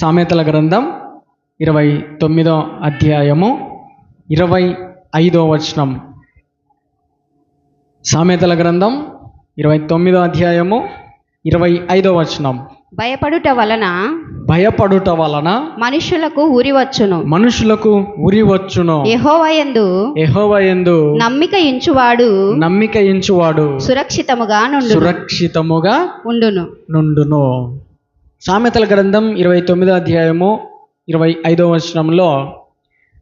సామెతల గ్రంథం ఇరవై తొమ్మిదో అధ్యాయము ఇరవై ఐదో వచనం. సామెతల గ్రంథం ఇరవై తొమ్మిదో అధ్యాయము ఇరవై ఐదో వచనం. భయపడుట వలన భయపడుట వలన మనుషులకు ఉరి వచ్చును. మనుషులకు ఉరి వచ్చును. యెహోవాయందు ఎహోవయందు నమ్మిక ఇంచువాడు నమ్మిక ఇంచువాడు సురక్షితముగా నుండు సురక్షితముగా ఉండును. నుండును. సామెతల గ్రంథం ఇరవై తొమ్మిదో అధ్యాయము ఇరవై ఐదో వచనంలో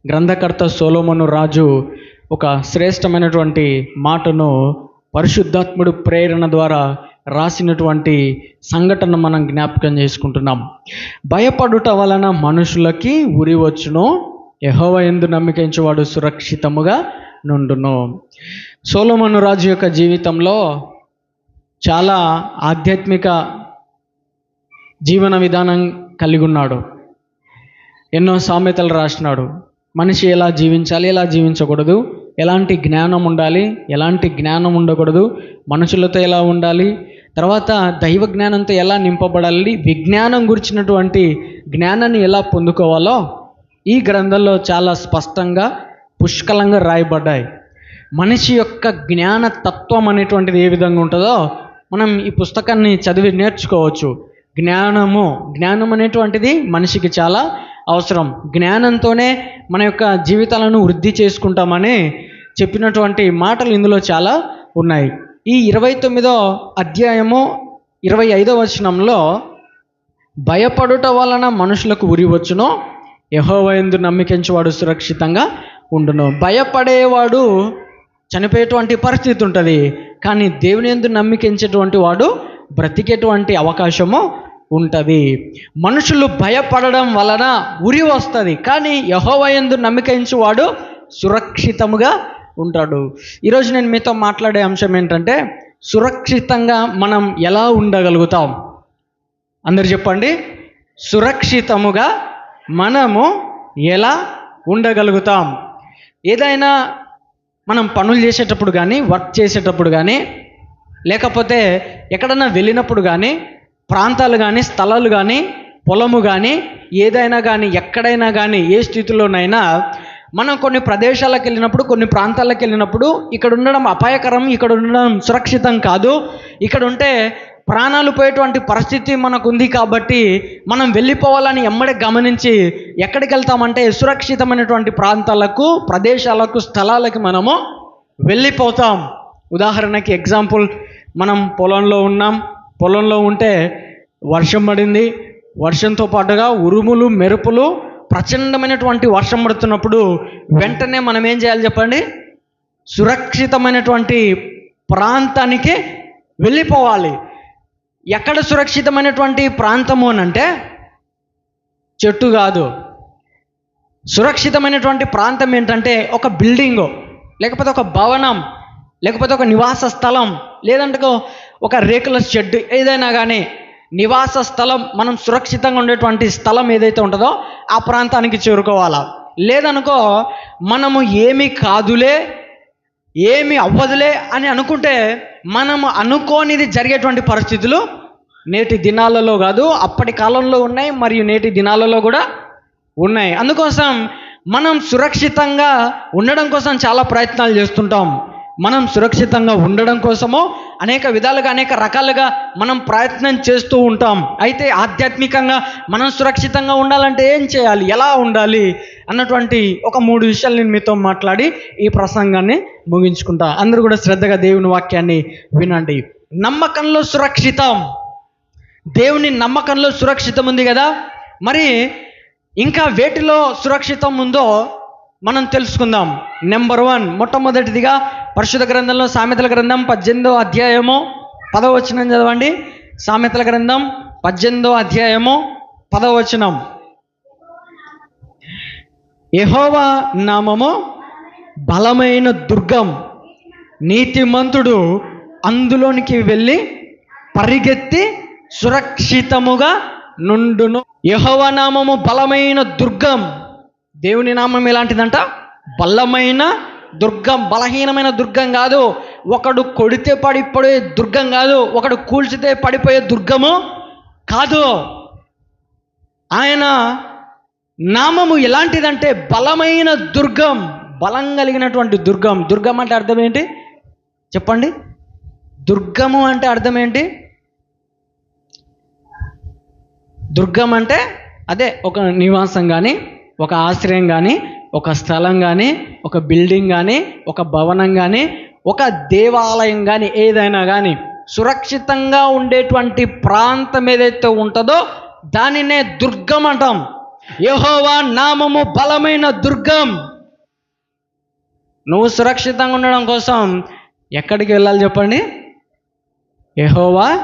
గ్రంథకర్త సోలోమను రాజు ఒక శ్రేష్టమైనటువంటి మాటను పరిశుద్ధాత్ముడు ప్రేరణ ద్వారా రాసినటువంటి సంఘటన మనం జ్ఞాపకం చేసుకుంటున్నాం. భయపడుట వలన మనుషులకి ఉరి వచ్చును యహోవ ఎందు నమ్మికించేవాడు సురక్షితముగా నుండును. సోలోమను రాజు యొక్క జీవితంలో చాలా ఆధ్యాత్మిక జీవన విధానం కలిగి ఉన్నాడు ఎన్నో సామెతలు రాసినాడు. మనిషి ఎలా జీవించాలి ఎలా జీవించకూడదు? ఎలాంటి జ్ఞానం ఉండాలి ఎలాంటి జ్ఞానం ఉండకూడదు? మనుషులతో ఎలా ఉండాలి? తర్వాత దైవ జ్ఞానంతో ఎలా నింపబడాలి? విజ్ఞానం గురించినటువంటి జ్ఞానాన్ని ఎలా పొందుకోవాలో ఈ గ్రంథంలో చాలా స్పష్టంగా పుష్కలంగా రాయబడ్డాయి. మనిషి యొక్క జ్ఞాన తత్వం అనేటువంటిది ఏ విధంగా ఉంటుందో మనం ఈ పుస్తకాన్ని చదివి నేర్చుకోవచ్చు. జ్ఞానము. జ్ఞానం అనేటువంటిది మనిషికి చాలా అవసరం. జ్ఞానంతోనే మన యొక్క జీవితాలను వృద్ధి చేసుకుంటామని చెప్పినటువంటి మాటలు ఇందులో చాలా ఉన్నాయి. ఈ ఇరవై తొమ్మిదో అధ్యాయము ఇరవై ఐదో వచనంలో భయపడుట వలన మనుషులకు ఉరి వచ్చును. యహోవయందు నమ్మికించేవాడు సురక్షితంగా ఉండును. భయపడేవాడు చనిపోయేటువంటి పరిస్థితి ఉంటుంది కానీ దేవుని ఎందు నమ్మికించేటువంటి వాడు బ్రతికేటువంటి అవకాశము ఉంటుంది. మనుషులు భయపడడం వలన ఉరి వస్తుంది. కానీ యహోవయందు నమ్మికించేవాడు సురక్షితముగా ఉంటాడు. ఈరోజు నేను మీతో మాట్లాడే అంశం ఏంటంటే సురక్షితంగా మనం ఎలా ఉండగలుగుతాం? అందరు చెప్పండి. సురక్షితముగా మనము ఎలా ఉండగలుగుతాం? ఏదైనా మనం పనులు చేసేటప్పుడు కానీ వర్క్ చేసేటప్పుడు కానీ లేకపోతే ఎక్కడన్నా వెళ్ళినప్పుడు కానీ ప్రాంతాలు కానీ స్థలాలు కానీ పొలము కానీ ఏదైనా కానీ ఎక్కడైనా కానీ ఏ స్థితిలోనైనా మనం కొన్ని ప్రదేశాలకు వెళ్ళినప్పుడు కొన్ని ప్రాంతాలకు వెళ్ళినప్పుడు ఇక్కడ ఉండడం అపాయకరం ఇక్కడ ఉండడం సురక్షితం కాదు. ఇక్కడ ఉంటే ప్రాణాలు పోయేటువంటి పరిస్థితి మనకు ఉంది కాబట్టి మనం వెళ్ళిపోవాలని ఎమ్మడే గమనించి ఎక్కడికి వెళ్తామంటే సురక్షితమైనటువంటి ప్రాంతాలకు ప్రదేశాలకు స్థలాలకు మనము వెళ్ళిపోతాం. ఉదాహరణకి ఎగ్జాంపుల్ మనం పొలంలో ఉన్నాం. పొలంలో ఉంటే వర్షం పడింది. వర్షంతో పాటుగా ఉరుములు మెరుపులు ప్రచండమైనటువంటి వర్షం పడుతున్నప్పుడు వెంటనే మనం ఏం చేయాలి చెప్పండి? సురక్షితమైనటువంటి ప్రాంతానికి వెళ్ళిపోవాలి. ఎక్కడ సురక్షితమైనటువంటి ప్రాంతము అని అంటే చెట్టు కాదు. సురక్షితమైనటువంటి ప్రాంతం ఏంటంటే ఒక బిల్డింగు లేకపోతే ఒక భవనం లేకపోతే ఒక నివాస స్థలం లేదంటే ఒక- రేకుల షెడ్ ఏదైనా కానీ నివాస స్థలం మనం సురక్షితంగా ఉండేటువంటి స్థలం ఏదైతే ఉంటుందో ఆ ప్రాంతానికి చేరుకోవాలా? లేదనుకో మనము ఏమి కాదులే ఏమి అవ్వదులే అని అనుకుంటే మనము అనుకోనిది జరిగేటువంటి పరిస్థితులు నేటి దినాలలో కాదు అప్పటి కాలంలో ఉన్నాయి మరియు నేటి దినాలలో కూడా ఉన్నాయి. అందుకోసం మనం సురక్షితంగా ఉండడం కోసం చాలా ప్రయత్నాలు చేస్తుంటాం. మనం సురక్షితంగా ఉండడం కోసమో అనేక విధాలుగా అనేక రకాలుగా మనం ప్రయత్నం చేస్తూ ఉంటాం. అయితే ఆధ్యాత్మికంగా మనం సురక్షితంగా ఉండాలంటే ఏం చేయాలి? ఎలా ఉండాలి? అన్నటువంటి ఒక మూడు విషయాలు నేను మీతో మాట్లాడి ఈ ప్రసంగాన్ని ముగించుకుంటా. అందరూ కూడా శ్రద్ధగా దేవుని వాక్యాన్ని వినండి. నమ్మకంలో సురక్షితం. దేవుని నమ్మకంలో సురక్షితం ఉంది కదా? మరి ఇంకా వేటిలో సురక్షితం ఉందో మనం తెలుసుకుందాం. నెంబర్ వన్ మొట్టమొదటిదిగా పరిశుద్ధ గ్రంథంలో సామెతల గ్రంథం పద్దెనిమిదో అధ్యాయము పదవచనం చదవండి. సామెతల గ్రంథం పద్దెనిమిదో అధ్యాయము పదవచనం యహోవా నామము బలమైన దుర్గం నీతిమంతుడు అందులోనికి వెళ్ళి పరిగెత్తి సురక్షితముగా నుండును. యహోవా నామము బలమైన దుర్గం దేవుని నామం ఎలాంటిదంట? బలమైన దుర్గం బలహీనమైన దుర్గం కాదు. ఒకడు కొడితే పడిపోయే దుర్గం కాదు. ఒకడు కూల్చితే పడిపోయే దుర్గము కాదు. ఆయన నామము ఎలాంటిదంటే బలమైన దుర్గం బలం కలిగినటువంటి దుర్గం. దుర్గం అంటే అర్థం ఏంటి? చెప్పండి. దుర్గము అంటే అర్థం ఏంటి? దుర్గం అంటే అదే ఒక నివాసం కానీ ఒక ఆశ్రయం కానీ ఒక స్థలం కానీ ఒక బిల్డింగ్ కానీ ఒక భవనం కానీ ఒక దేవాలయం కానీ ఏదైనా కానీ సురక్షితంగా ఉండేటువంటి ప్రాంతం ఏదైతే ఉంటుందో దానినే దుర్గం అంటాం. యహోవా నామము బలమైన దుర్గం. నువ్వు సురక్షితంగా ఉండడం కోసం ఎక్కడికి వెళ్ళాలి చెప్పండి? యహోవా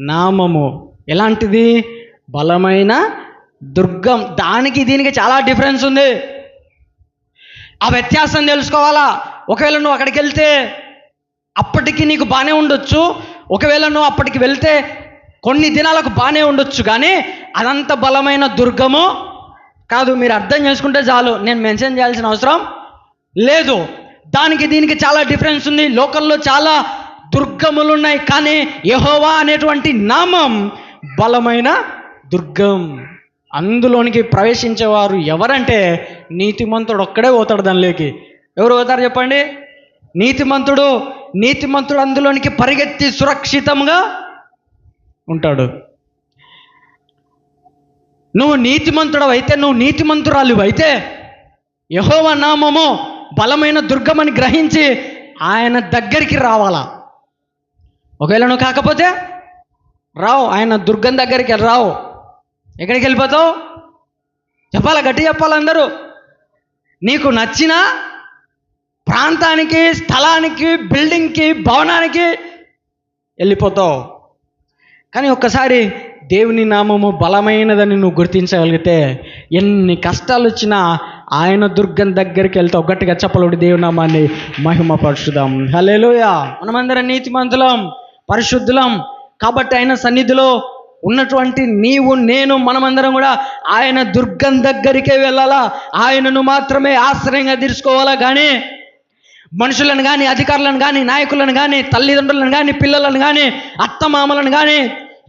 నామము. ఎలాంటిది? బలమైన దుర్గం దానికి దీనికి చాలా డిఫరెన్స్ ఉంది. ఆ వ్యత్యాసం తెలుసుకోవాలా? ఒకవేళ నువ్వు అక్కడికి వెళ్తే అప్పటికి నీకు బాగానే ఉండొచ్చు. ఒకవేళ నువ్వు అప్పటికి వెళ్తే కొన్ని దినాలకు బాగానే ఉండొచ్చు. కానీ అదంత బలమైన దుర్గము కాదు. మీరు అర్థం చేసుకుంటే చాలు. నేను మెన్షన్ చేయాల్సిన అవసరం లేదు. దానికి దీనికి చాలా డిఫరెన్స్ ఉంది. లోకల్లో చాలా దుర్గములు ఉన్నాయి కానీ యహోవా అనేటువంటి నామం బలమైన దుర్గం. అందులోనికి ప్రవేశించేవారు ఎవరంటే నీతిమంతుడు ఒక్కడే పోతాడు దానిలోకి. ఎవరు పోతారు చెప్పండి? నీతిమంతుడు నీతిమంతుడు అందులోనికి పరిగెత్తి సురక్షితంగా ఉంటాడు. నువ్వు నీతిమంతుడు అయితే నువ్వు నీతిమంతురాలు అయితే యహోవ నామము బలమైన దుర్గమని గ్రహించి ఆయన దగ్గరికి రావాలా? ఒకవేళ నువ్వు కాకపోతే రావు ఆయన దుర్గం దగ్గరికి రావు. ఎక్కడికి వెళ్ళిపోతావు? చెప్పాలా గట్టి చెప్పాలి అందరూ? నీకు నచ్చిన ప్రాంతానికి స్థలానికి బిల్డింగ్కి భవనానికి వెళ్ళిపోతావు. కానీ ఒక్కసారి దేవుని నామము బలమైనదని నువ్వు గుర్తించగలిగితే ఎన్ని కష్టాలు వచ్చినా ఆయన దుర్గం దగ్గరికి వెళ్తావు. గట్టిగా చెప్పలుడి దేవుని నామాన్ని. మహిమపరుచుదాం హలేలుయా మనమందరం నీతిమంతులం పరిశుద్ధులం. కాబట్టి ఆయన సన్నిధిలో ఉన్నటువంటి నీవు నేను మనమందరం కూడా ఆయన దుర్గం దగ్గరికే వెళ్ళాలా? ఆయనను మాత్రమే ఆశ్రయంగా తీసుకోవాలా కానీ మనుషులను కానీ అధికారులను కానీ నాయకులను కానీ తల్లిదండ్రులను కానీ పిల్లలను కానీ అత్తమామలను కానీ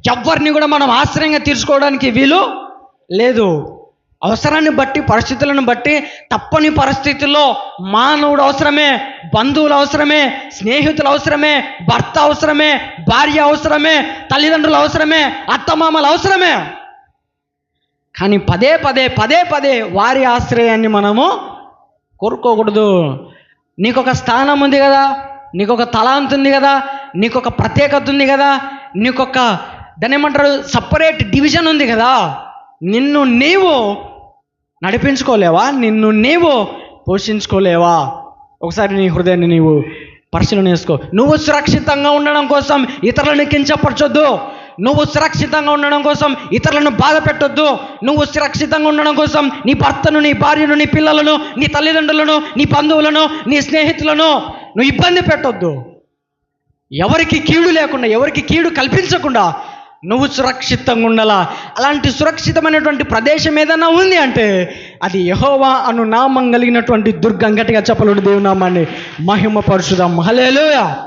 ఎవరిని కూడా మనం ఆశ్రయంగా తీర్చుకోవడానికి వీలు లేదు. అవసరాన్ని బట్టి పరిస్థితులను బట్టి తప్పని పరిస్థితుల్లో మానవుడు అవసరమే బంధువులు అవసరమే స్నేహితులు అవసరమే భర్త అవసరమే భార్య అవసరమే తల్లిదండ్రులు అవసరమే అత్తమామలు అవసరమే. కానీ పదే పదే పదే పదే వారి ఆశ్రయాన్ని మనము కోరుకోకూడదు. నీకు ఒక స్థానం ఉంది కదా నీకు ఒక తలాంత్ ఉంది కదా నీకు ఒక ప్రత్యేకత ఉంది కదా నీకు ఒక దాని ఏమంటారు సపరేట్ డివిజన్ ఉంది కదా. నిన్ను నీవు నడిపించుకోలేవా? నిన్ను నీవు పోషించుకోలేవా? ఒకసారి నీ హృదయాన్ని నీవు పరిశీలన చేసుకో. నువ్వు సురక్షితంగా ఉండడం కోసం ఇతరులను కించపరచొద్దు. నువ్వు సురక్షితంగా ఉండడం కోసం ఇతరులను బాధ పెట్టొద్దు. నువ్వు సురక్షితంగా ఉండడం కోసం నీ భర్తను నీ భార్యను నీ పిల్లలను నీ తల్లిదండ్రులను నీ బంధువులను నీ స్నేహితులను నువ్వు ఇబ్బంది పెట్టొద్దు. ఎవరికి కీడు లేకుండా ఎవరికి కీడు కల్పించకుండా నువ్వు సురక్షితంగా ఉండాలా? అలాంటి సురక్షితమైనటువంటి ప్రదేశం ఏదైనా ఉంది అంటే అది యహోవా అను నామం కలిగినటువంటి దుర్గం గట్టిగా చెప్పలుడు దేవునామాన్ని మహిమ పరుషుదాం హలేలుయా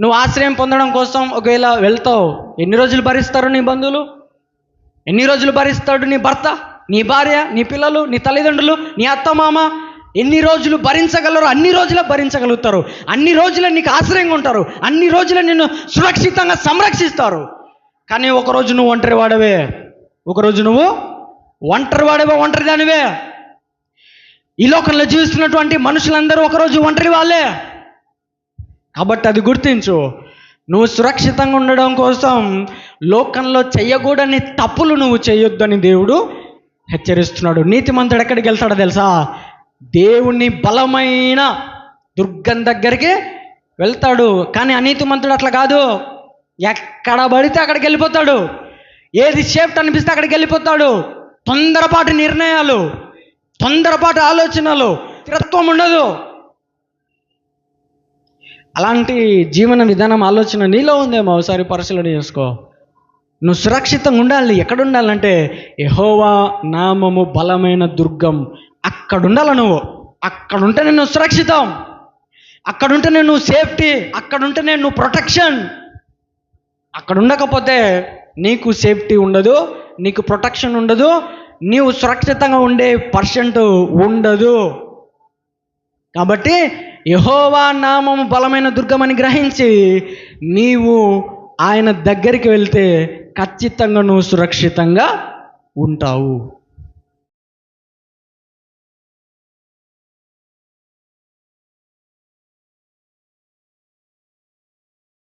నువ్వు ఆశ్రయం పొందడం కోసం ఒకవేళ వెళ్తావు ఎన్ని రోజులు భరిస్తారు నీ బంధువులు? ఎన్ని రోజులు భరిస్తాడు నీ భర్త నీ భార్య నీ పిల్లలు నీ తల్లిదండ్రులు నీ అత్తమామ? ఎన్ని రోజులు భరించగలరు అన్ని రోజుల భరించగలుగుతారు. అన్ని రోజుల నీకు ఆశ్రయంగా ఉంటారు. అన్ని రోజుల నిన్ను సురక్షితంగా సంరక్షిస్తారు. కానీ ఒకరోజు నువ్వు ఒంటరి వాడవే. ఒకరోజు నువ్వు ఒంటరి వాడవే ఒంటరి దానివే. ఈ లోకంలో జీవిస్తున్నటువంటి మనుషులందరూ ఒకరోజు ఒంటరి వాళ్ళే. కాబట్టి అది గుర్తించు. నువ్వు సురక్షితంగా ఉండడం కోసం లోకంలో చేయకూడని తప్పులు నువ్వు చేయొద్దని దేవుడు హెచ్చరిస్తున్నాడు. నీతిమంతుడు ఎక్కడికి వెళ్తాడో తెలుసా? దేవుని బలమైన దుర్గం దగ్గరికి వెళ్తాడు. కానీ అనీతిమంతుడు అట్లా కాదు. ఎక్కడ పడితే అక్కడికి వెళ్ళిపోతాడు. ఏది సేఫ్ట్ అనిపిస్తే అక్కడికి వెళ్ళిపోతాడు. తొందరపాటు నిర్ణయాలు తొందరపాటు ఆలోచనలు స్థిరత్వం ఉండదు. అలాంటి జీవన విధానం ఆలోచన నీలో ఉందేమో? ఒకసారి పరిశీలన చేసుకో. నువ్వు సురక్షితంగా ఉండాలి. ఎక్కడ ఉండాలంటే యహోవా నామము బలమైన దుర్గం అక్కడ ఉండాలి నువ్వు? అక్కడ ఉంటే నేను సురక్షితం. అక్కడ నేను నువ్వు సేఫ్టీ. అక్కడ నేను నువ్వు ప్రొటెక్షన్. అక్కడ ఉండకపోతే నీకు సేఫ్టీ ఉండదు నీకు ప్రొటెక్షన్ ఉండదు నీవు సురక్షితంగా ఉండే పర్సెంట్ ఉండదు. కాబట్టి యహోవా నామము బలమైన దుర్గమని గ్రహించి నీవు ఆయన దగ్గరికి వెళ్తే ఖచ్చితంగా నువ్వు సురక్షితంగా ఉంటావు.